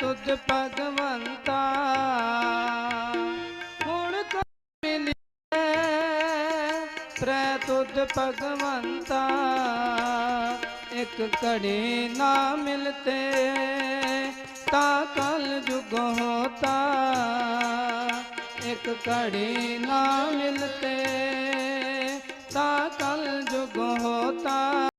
ਤੁਧ ਭਗਵੰਤਾ। ਹੁਣ ਕੋ ਮਿਲਿਐ ਪ੍ਰੈ ਤੁਧ ਭਗਵੰਤਾ। ਇੱਕ ਘੜੀ ਨਾ ਮਿਲਤੇ ਤਾ ਕਲ ਜੁਗ ਹੋਤਾ। ਇੱਕ ਘੜੀ ਨਾ ਮਿਲਤੇ ਤਾ ਕਲ ਜੁਗ ਹੋਤਾ।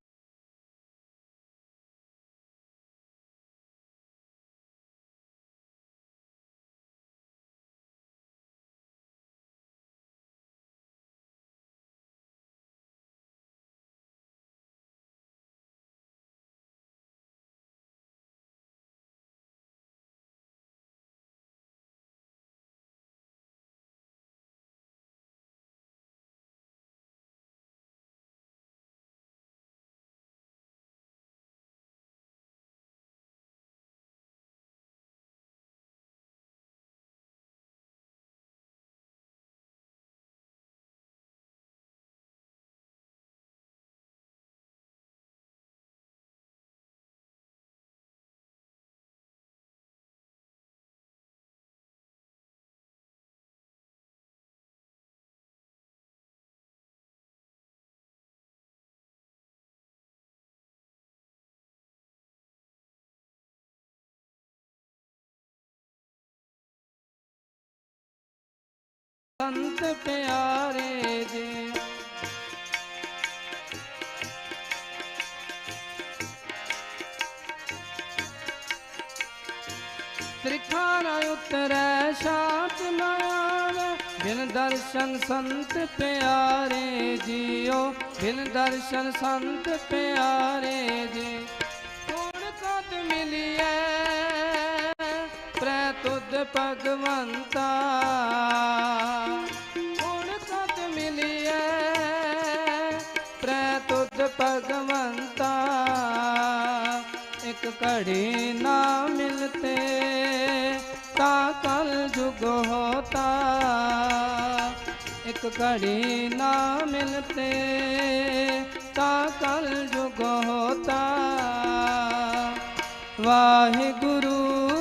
ਸੰਤ ਪਿਆਰੇ ਜੀ। ਤ੍ਰਿਖਾ ਨ ਉਤਰੈ, ਸ਼ਾਂਤ ਨ ਆਵੈ। ਬਿਨ ਦਰਸ਼ਨ ਸੰਤ ਪਿਆਰੇ ਜੀਓ, ਬਿਨ ਦਰਸ਼ਨ ਸੰਤ ਪਿਆਰੇ ਜੀ। ਭਗਵੰਤਾ। ਹੁਣ ਕਤ ਮਿਲਿਐ ਪ੍ਰੈ ਤੁਧ ਭਗਵੰਤਾ। ਇੱਕ ਘੜੀ ਨਾ ਮਿਲਤੇ ਤਾ ਕਲ ਜੁਗ ਹੋਤਾ। ਇੱਕ ਘੜੀ ਨਾ ਮਿਲਤੇ ਤਾ ਕਲ ਜੁਗ ਹੋਤਾ। ਵਾਹਿਗੁਰੂ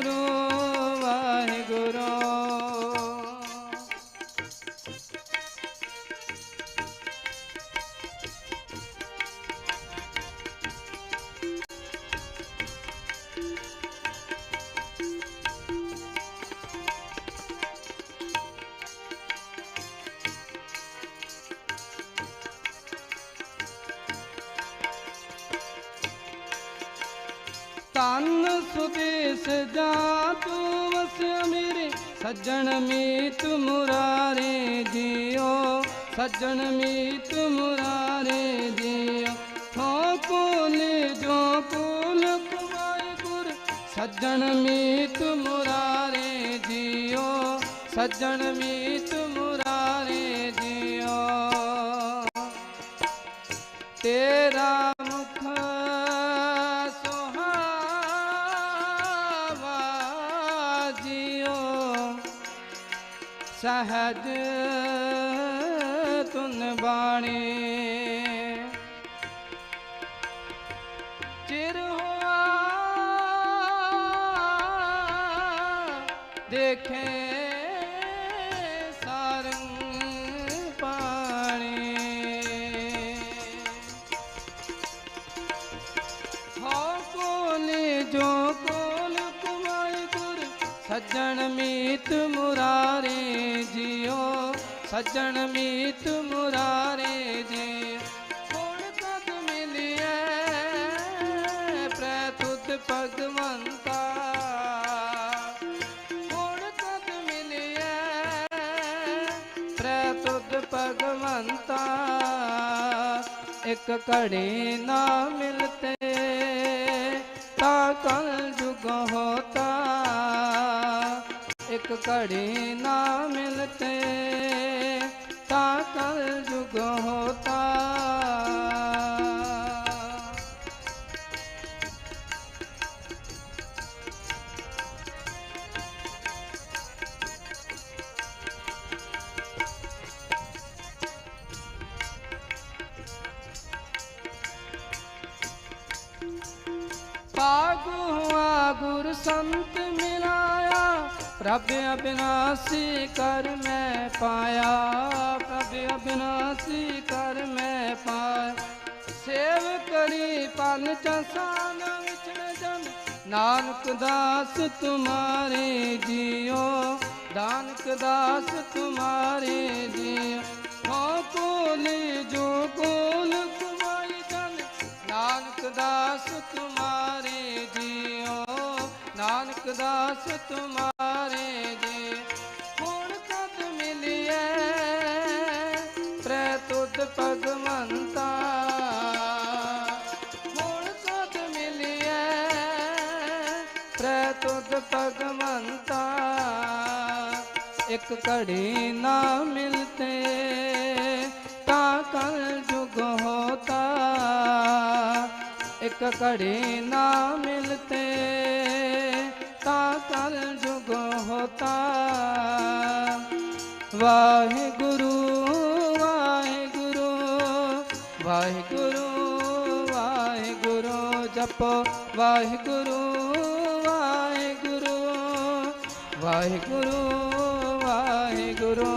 ਸੱਜਣ ਮੀਤ ਮੁਰਾਰੇ ਜੀਓ ਸੱਜਣ ਮੀਤ ਮੁਰਾਰੇ ਜੀਓ ਥੋ ਕੋਲ ਜੋ ਕੋਲ ਕੁਮਾਈ ਗੁਰ, ਸੱਜਣ ਮੀਤ ਮੁਰਾਰੇ ਜੀਓ ਸੱਜਣ ਮੀਤ ਮੁਰਾਰੇ ਜੀਓ ਤੇਰਾ ਸਹਜ ਤੁਨ ਬਾਣੀ ਸੱਜਣ ਮੀਤ ਮੁਰਾਰੇ ਜੀ, ਹੁਣ ਕਦ ਮਿਲਿਐ ਪ੍ਰਤੁਤ ਭਗਵੰਤਾ। ਹੁਣ ਕਦ ਮਿਲਿਐ ਪ੍ਰਤੁਤ ਭਗਵੰਤਾ। ਇੱਕ ਘੜੀ ਨਾ ਮਿਲਤੇ ਤਾ ਕਲ ਜੁਗ ਹੋਤਾ। ਇੱਕ ਘੜੀ ਨਾ ਮਿਲਤੇ ता कल युग होता पागु हुआ गुरु संत मिला ਪ੍ਰਭ ਅਬਿਨਾਸੀ ਕਰ ਮੈਂ ਪਾਇਆ, ਪ੍ਰਭ ਅਬਿਨਾਸੀ ਕਰ ਮੈਂ ਪਾਇਆ। ਸੇਵ ਕਰੀ ਪਨ ਚਸਾਨ ਵਿਚਣ ਜਨ ਨਾਨਕ ਦਾਸ ਤੁਮਾਰੇ ਜੀਓ, ਨਾਨਕ ਦਾਸ ਤੁਮਾਰੇ ਜੀਓ। ਹੋ ਕੋਲੀ ਜੋ ਕੋਲ ਕਮਾਈ ਜਨ ਨਾਨਕ ਦਾਸ ਤੁਮਾਰੇ ਜੀਓ, ਨਾਨਕ ਦਾਸ ਤੁਮਾਰੇ ਜੀ ਹੁਣ ਕਦ ਮਿਲਿਐ ਪ੍ਰਤੁਤ ਭਗਵੰਤਾ। ਹੁਣ ਕਦ ਮਿਲਿਐ ਪ੍ਰਤੁਤ ਭਗਵੰਤਾ। ਇੱਕ ਘੜੀ ਨਾ ਮਿਲਤੇ ਤਾਂ ਕਲ ਜੁਗ ਹੋਤਾ। ਇੱਕ ਘੜੀ ਨਾ ਮਿਲਤੇ ਤਾਂ ਕਲ ਹੋਤਾ ਵਾਹਿਗੁਰੂ ਵਾਹਿਗੁਰੂ ਵਾਹਿਗੁਰੂ ਵਾਹਿਗੁਰੂ ਜਪੋ, ਵਾਹਿਗੁਰੂ ਵਾਹਿਗੁਰੂ ਵਾਹਿਗੁਰੂ ਵਾਹਿਗੁਰੂ,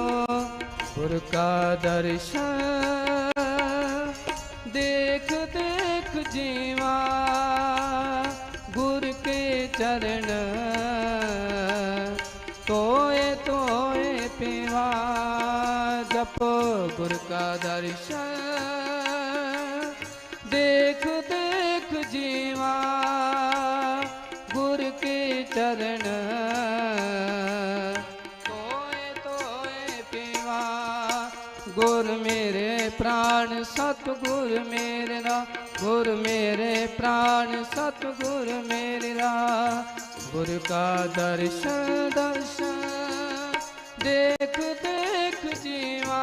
ਗੁਰ ਕਾ ਦਰਸ਼ਨ, ਦੇਖ ਦੇਖ ਜੀਵਾ, ਗੁਰ ਕੇ ਚਰਨ ठाकुर का दर्शन देख देख जीवा गुर के चरण तोए तोए पीवा गुर मेरे प्राण सतगुर मेरा गुर मेरे प्राण सतगुर मेरा गुर का दर्शन दर्शन देख देख जीवा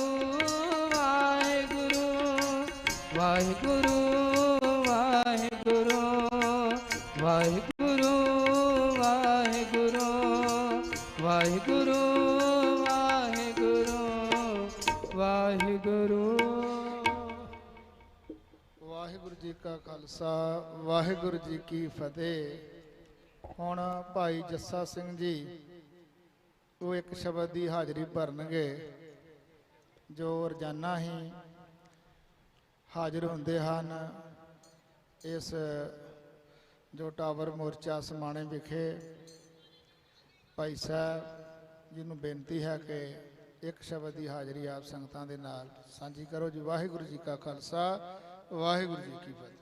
ਖਾਲਸਾ ਵਾਹਿਗੁਰੂ ਜੀ ਕੀ ਫਤਿਹ। ਹੁਣ ਭਾਈ ਜੱਸਾ ਸਿੰਘ ਜੀ, ਉਹ ਇੱਕ ਸ਼ਬਦ ਦੀ ਹਾਜ਼ਰੀ ਭਰਨਗੇ, ਜੋ ਰੋਜ਼ਾਨਾ ਹੀ ਹਾਜ਼ਰ ਹੁੰਦੇ ਹਨ ਇਸ ਜੋ ਟਾਵਰ ਮੋਰਚਾ ਸਮਾਣੇ ਵਿਖੇ। ਭਾਈ ਸਾਹਿਬ ਜੀ ਨੂੰ ਬੇਨਤੀ ਹੈ ਕਿ ਇੱਕ ਸ਼ਬਦ ਦੀ ਹਾਜ਼ਰੀ ਆਪ ਸੰਗਤਾਂ ਦੇ ਨਾਲ ਸਾਂਝੀ ਕਰੋ ਜੀ। ਵਾਹਿਗੁਰੂ ਜੀ ਕਾ ਖਾਲਸਾ, ਵਾਹਿਗੁਰੂ ਜੀ ਕੀ ਫਤਿਹ।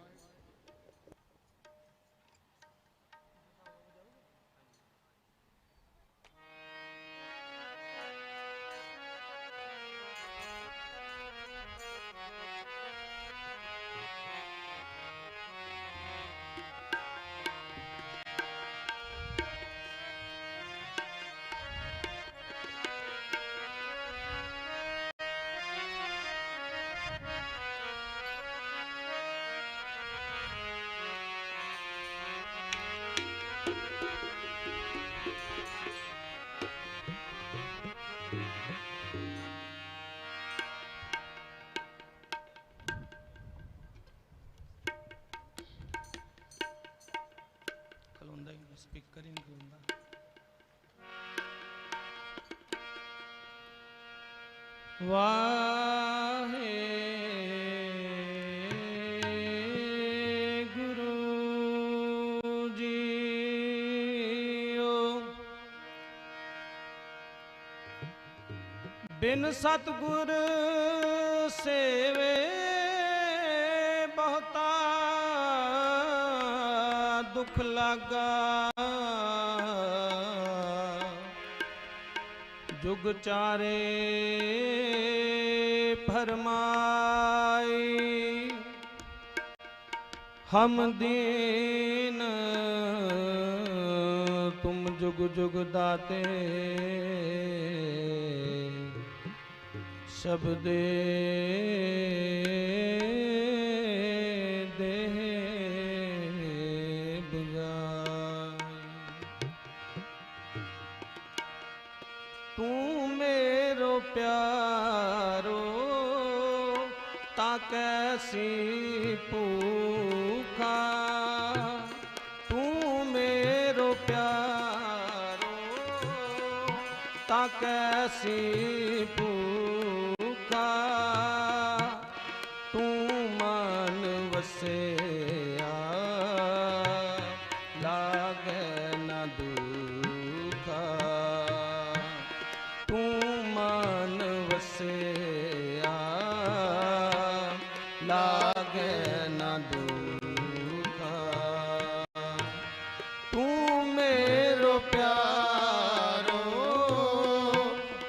ਸਪੀਕਰ ਹੀ ਨਹੀਂ ਹੁੰਦਾ ਵਾਹੇ ਗੁਰੂ ਬਿਨ ਸਤਗੁਰ ਸੇਵੇ ਲਾਗਾ ਜੁਗ ਚਾਰੇ ਫਰਮਾਈ। ਹਮ ਦੀਨ ਤੁਮ ਜੁਗ ਜੁਗ ਦਾਤੇ। ਸ਼ਬਦੇ ਨਾ ਤੂੰ ਮੇਰੋ ਪਿਆਰੋ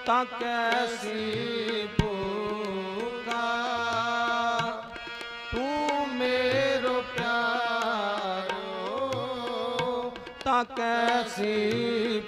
ਤਾਂ ਕੈਸੀ ਭੂਖਾ। ਤੂੰ ਮੇਰੋ ਪਿਆਰੋ ਤਾਂ ਕੈਸੀ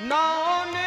ना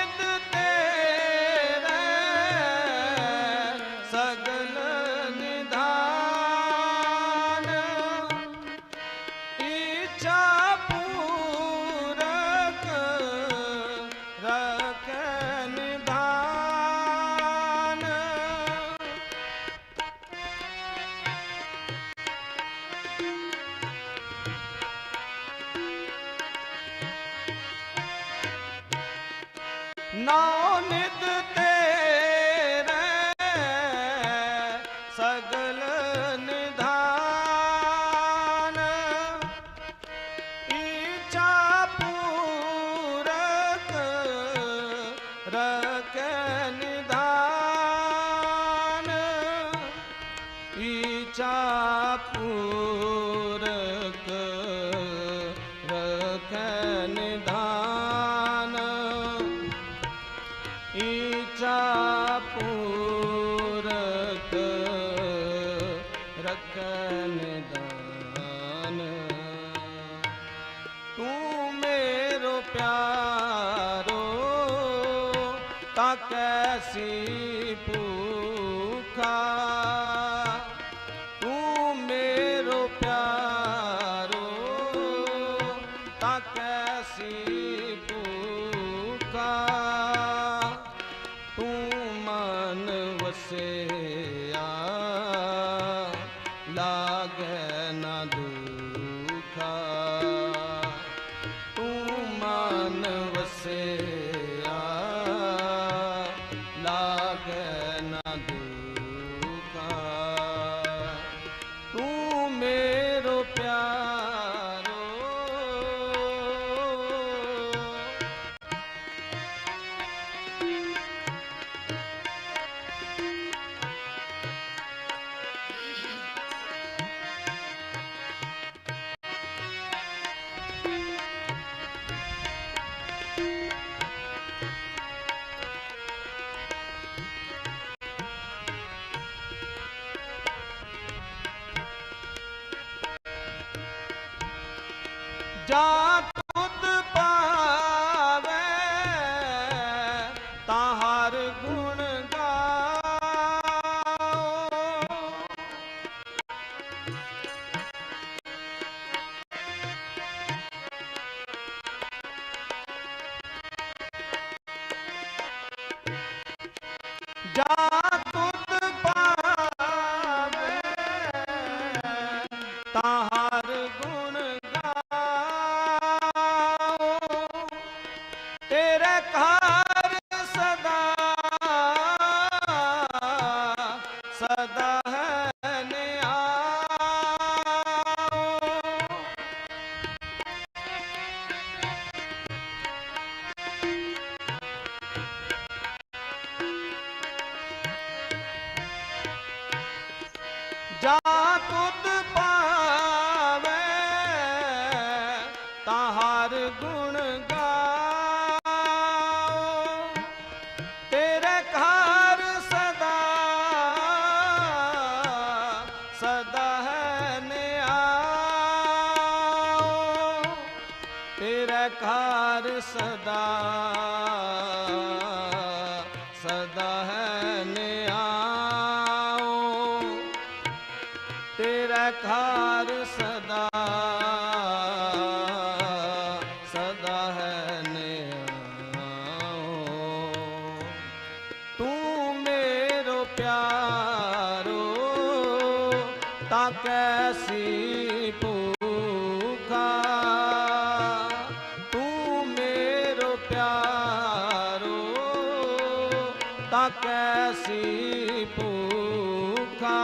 চাপু खुद पा ਕੈਸੀ ਭੂਖਾ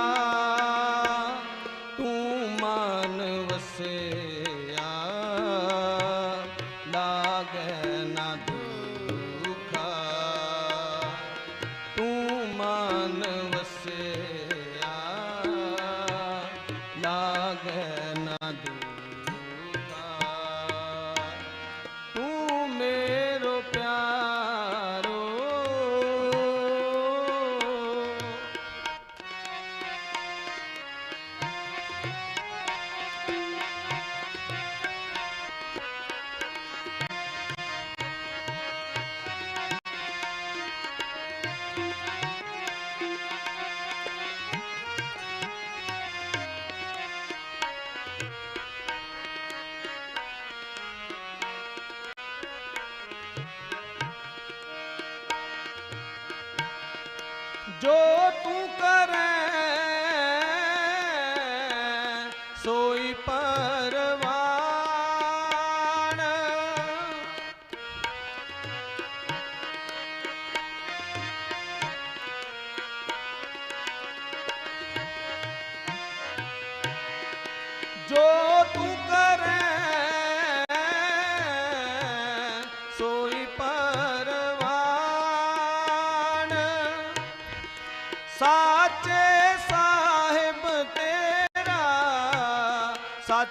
Yo.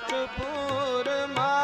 ਕਪੂਰ ਮਾ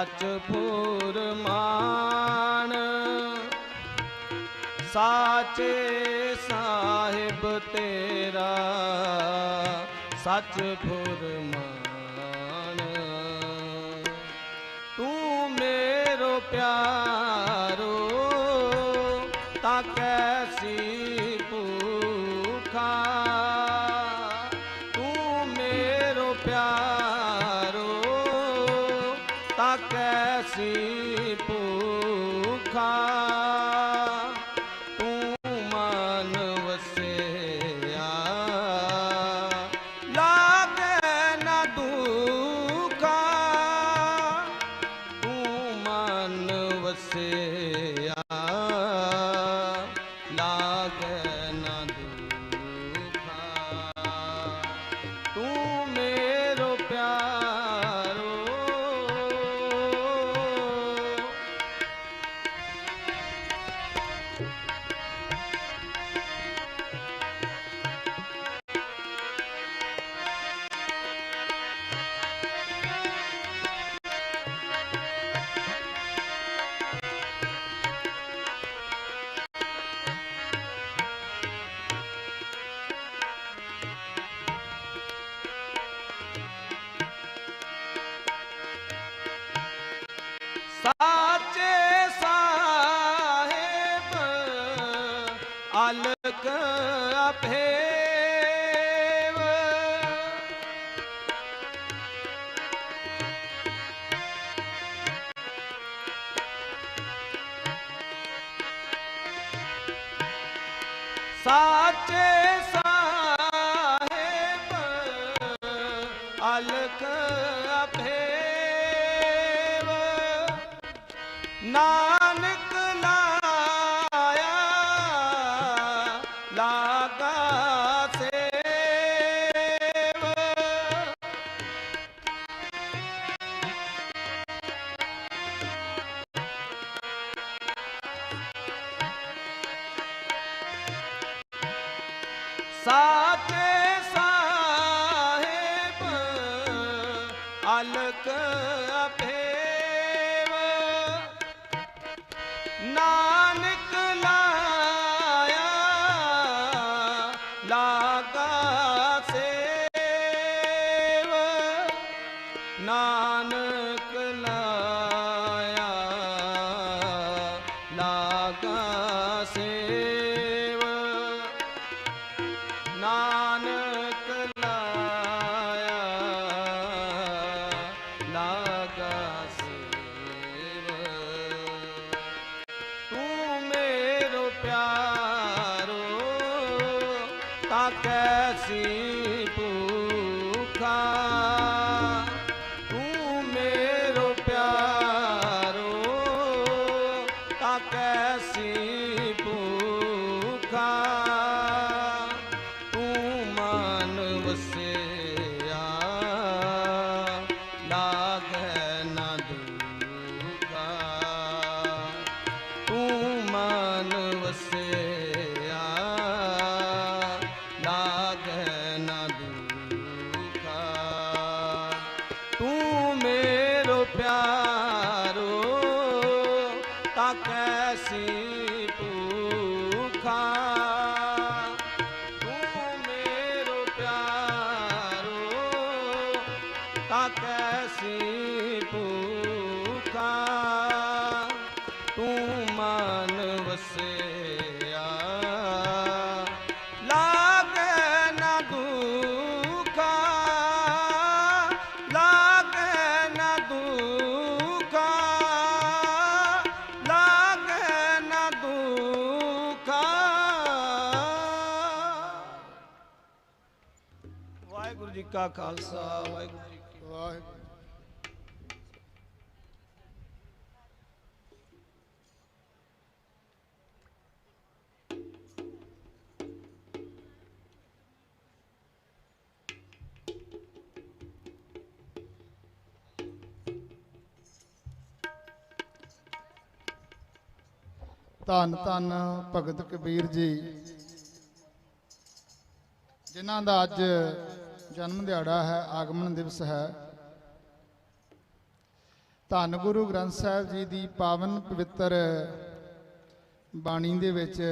ਸੱਚ ਫੁਰਮਾਨ। ਸਾਚੇ ਸਾਹਿਬ ਤੇਰਾ ਸੱਚ ਫੁਰਮਾਨ। ਤੂੰ ਮੇਰੋ ਪਿਆਰ ਨਾ ਨਾਨਕ ਲਾਇਆ ਮਨ ਵਾਹਿਗੁਰੂ ਜੀ ਕਾ ਖਾਲਸਾ, ਵਾਹਿਗੁਰੂ ਜੀ ਕੀ ਵਾਹਿਗੁਰੂ ਧੰਨ ਧੰਨ ਭਗਤ ਕਬੀਰ ਜੀ, ਜਿਨ੍ਹਾਂ ਦਾ ਅੱਜ ਜਨਮ ਦਿਹਾੜਾ ਹੈ, ਆਗਮਨ ਦਿਵਸ ਹੈ। ਧੰਨ ਗੁਰੂ ਗ੍ਰੰਥ ਸਾਹਿਬ ਜੀ ਦੀ ਪਾਵਨ ਪਵਿੱਤਰ ਬਾਣੀ ਦੇ ਵਿੱਚ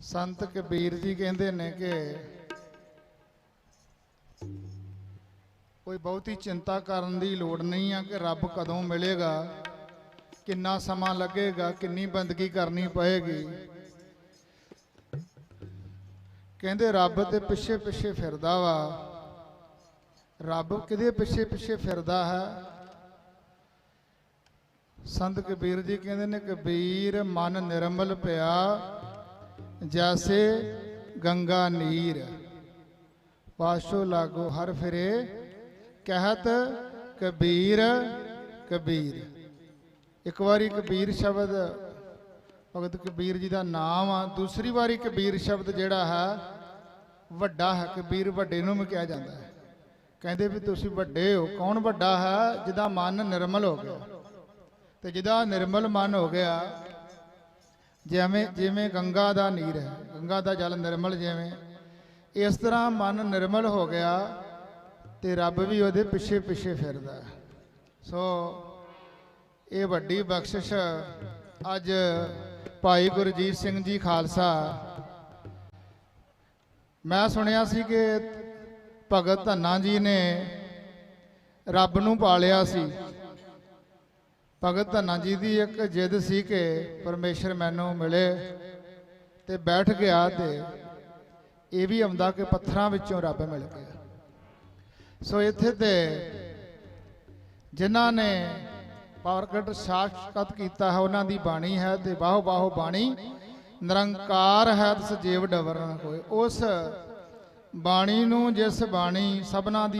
ਸੰਤ ਕਬੀਰ ਜੀ ਕਹਿੰਦੇ ਨੇ ਕਿ ਕੋਈ ਬਹੁਤੀ ਚਿੰਤਾ ਕਰਨ ਦੀ ਲੋੜ ਨਹੀਂ ਆ ਕਿ ਰੱਬ ਕਦੋਂ ਮਿਲੇਗਾ, ਕਿੰਨਾ ਸਮਾਂ ਲੱਗੇਗਾ, ਕਿੰਨੀ ਬੰਦਗੀ ਕਰਨੀ ਪਏਗੀ। ਕਹਿੰਦੇ ਰੱਬ ਦੇ ਪਿੱਛੇ ਪਿੱਛੇ ਫਿਰਦਾ ਵਾ। ਰੱਬ ਕਿਹਦੇ ਪਿੱਛੇ ਪਿੱਛੇ ਫਿਰਦਾ ਹੈ? ਸੰਤ ਕਬੀਰ ਜੀ ਕਹਿੰਦੇ ਨੇ, ਕਬੀਰ ਮਨ ਨਿਰਮਲ ਪਿਆ, ਜੈਸੇ ਗੰਗਾ ਨੀਰ। ਪਾਸ਼ੋ ਲਾਗੋ ਹਰ ਫਿਰੇ, ਕਹਿਤ ਕਬੀਰ ਕਬੀਰ। ਇੱਕ ਵਾਰੀ ਕਬੀਰ ਸ਼ਬਦ ਭਗਤ ਕਬੀਰ ਜੀ ਦਾ ਨਾਮ ਆ। ਦੂਸਰੀ ਵਾਰੀ ਕਬੀਰ ਸ਼ਬਦ ਜਿਹੜਾ ਹੈ, ਵੱਡਾ ਹੈ, ਕਬੀਰ ਵੱਡੇ ਨੂੰ ਵੀ ਕਿਹਾ ਜਾਂਦਾ ਹੈ। ਕਹਿੰਦੇ ਵੀ ਤੁਸੀਂ ਵੱਡੇ ਹੋ, ਕੌਣ ਵੱਡਾ ਹੈ? ਜਿਹਦਾ ਮਨ ਨਿਰਮਲ ਹੋ ਗਿਆ। ਤੇ ਜਿਹਦਾ ਨਿਰਮਲ ਮਨ ਹੋ ਗਿਆ, ਜਿਵੇਂ ਜਿਵੇਂ ਗੰਗਾ ਦਾ ਨੀਰ ਹੈ, ਗੰਗਾ ਦਾ ਜਲ ਨਿਰਮਲ ਜਿਵੇਂ, ਇਸ ਤਰ੍ਹਾਂ ਮਨ ਨਿਰਮਲ ਹੋ ਗਿਆ ਤੇ ਰੱਬ ਵੀ ਉਹਦੇ ਪਿੱਛੇ ਪਿੱਛੇ ਫਿਰਦਾ ਸੋ, ਇਹ ਵੱਡੀ ਬਖਸ਼ਿਸ਼ ਅੱਜ ਭਾਈ ਗੁਰਜੀਤ ਸਿੰਘ ਜੀ ਖਾਲਸਾ, ਮੈਂ ਸੁਣਿਆ ਸੀ ਕਿ ਭਗਤ ਧੰਨਾ ਜੀ ਨੇ ਰੱਬ ਨੂੰ ਪਾਲਿਆ ਸੀ। ਭਗਤ ਧੰਨਾ ਜੀ ਦੀ ਇੱਕ ਜਿੱਦ ਸੀ ਕਿ ਪਰਮੇਸ਼ਰ ਮੈਨੂੰ ਮਿਲੇ ਤੇ ਬੈਠ ਗਿਆ ਤੇ ਇਹ ਵੀ ਆਉਂਦਾ ਕਿ ਪੱਥਰਾਂ ਵਿੱਚੋਂ ਰੱਬ ਮਿਲ ਗਿਆ। ਸੋ ਇੱਥੇ ਤੇ ਜਿਨ੍ਹਾਂ ਨੇ ਪ੍ਰਗਟ ਸਾਖਤ ਕੀਤਾ ਹੈ, ਉਹਨਾਂ ਦੀ ਬਾਣੀ ਹੈ ਤੇ ਬਾਹੋ ਬਾਹੋ ਬਾਣੀ ਨਿਰੰਕਾਰ ਹੈ ਤਿਸ ਜੀਵ ਡਵਰ ਨਾ ਉਸ ਬਾਣੀ ਨੂੰ, ਜਿਸ ਬਾਣੀ ਸਭਨਾ ਦੀ